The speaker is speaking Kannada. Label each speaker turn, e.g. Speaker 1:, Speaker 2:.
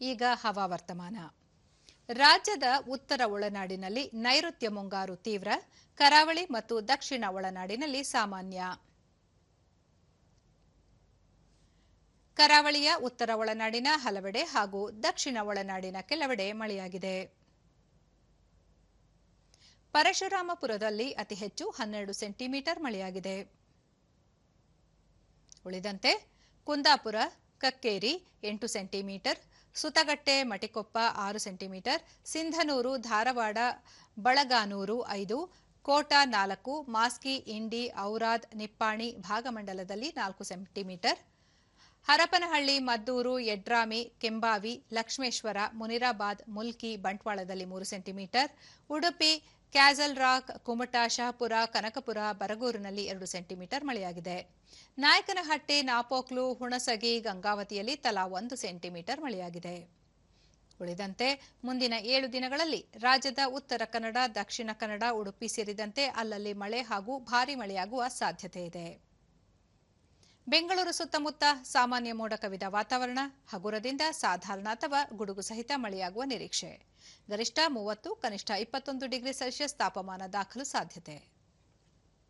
Speaker 1: ಈಗ ಹವಾವರ್ತಮಾನ ರಾಜ್ಯದ ಉತ್ತರ ಒಳನಾಡಿನಲ್ಲಿ ನೈಋತ್ಯ ಮುಂಗಾರು ತೀವ್ರ, ಕರಾವಳಿ ಮತ್ತು ದಕ್ಷಿಣ ಒಳನಾಡಿನಲ್ಲಿ ಸಾಮಾನ್ಯ. ಕರಾವಳಿಯ ಉತ್ತರ ಒಳನಾಡಿನ ಹಲವೆಡೆ ಹಾಗೂ ದಕ್ಷಿಣ ಒಳನಾಡಿನ ಕೆಲವೆಡೆ ಮಳೆಯಾಗಿದೆ. ಪರಶುರಾಮಪುರದಲ್ಲಿ ಅತಿ ಹೆಚ್ಚು ಹನ್ನೆರಡು ಸೆಂಟಿಮೀಟರ್ ಮಳೆಯಾಗಿದೆ. ಉಳಿದಂತೆ ಕುಂದಾಪುರ, ಕಕ್ಕೇರಿ ಎಂಟು ಸೆಂಟಿಮೀಟರ್ ಸುತಗಟ್ಟೆ ಮಟಿಕೊಪ್ಪ ಆರು ಸೆಂಟಿಮೀಟರ್, ಸಿಂಧನೂರು, ಧಾರವಾಡ, ಬಳಗಾನೂರು ಐದು, ಕೋಟ ನಾಲ್ಕು, ಮಾಸ್ಕಿ, ಇಂಡಿ, ಔರಾದ್, ನಿಪ್ಪಾಣಿ ಭಾಗಮಂಡಲದಲ್ಲಿ ನಾಲ್ಕು ಸೆಂಟಿಮೀಟರ್. ಹರಪನಹಳ್ಳಿ, ಮದ್ದೂರು ಯಡ್ರಾಮಿ ಕೆಂಬಾವಿ, ಲಕ್ಷ್ಮೇಶ್ವರ, ಮುನಿರಾಬಾದ್, ಮುಲ್ಕಿ, ಬಂಟ್ವಾಳದಲ್ಲಿ ಮೂರು centimetre. Udupi Castle Rock, Kumta, Shahapur, Kanakapura, ಬರಗೂರಿನಲ್ಲಿ ಎರಡು ಸೆಂಟಿಮೀಟರ್ ಮಳೆಯಾಗಿದೆ. ನಾಯಕನಹಟ್ಟೆ, ನಾಪೋಕ್ಲು, ಹುಣಸಗಿ, ಗಂಗಾವತಿಯಲ್ಲಿ ತಲಾ ಒಂದು ಸೆಂಟಿಮೀಟರ್ ಮಳೆಯಾಗಿದೆ. ಉಳಿದಂತೆ ಮುಂದಿನ ಏಳು ದಿನಗಳಲ್ಲಿ ರಾಜ್ಯದ ಉತ್ತರ ಕನ್ನಡ, ದಕ್ಷಿಣ ಕನ್ನಡ, ಉಡುಪಿ ಸೇರಿದಂತೆ ಅಲ್ಲಲ್ಲಿ ಮಳೆ ಹಾಗೂ ಭಾರೀ ಮಳೆಯಾಗುವ ಸಾಧ್ಯತೆ ಇದೆ. ಬೆಂಗಳೂರು ಸುತ್ತಮುತ್ತ ಸಾಮಾನ್ಯ ಮೋಡ ಕವಿದ ವಾತಾವರಣ, ಹಗುರದಿಂದ ಸಾಧಾರಣ ಅಥವಾ ಗುಡುಗು ಸಹಿತ ಮಳೆಯಾಗುವ ನಿರೀಕ್ಷೆ. ಗರಿಷ್ಠ ಮೂವತ್ತು, ಕನಿಷ್ಠ ಇಪ್ಪತ್ತೊಂದು ಡಿಗ್ರಿ ಸೆಲ್ಸಿಯಸ್ ತಾಪಮಾನ ದಾಖಲು ಸಾಧ್ಯತೆ.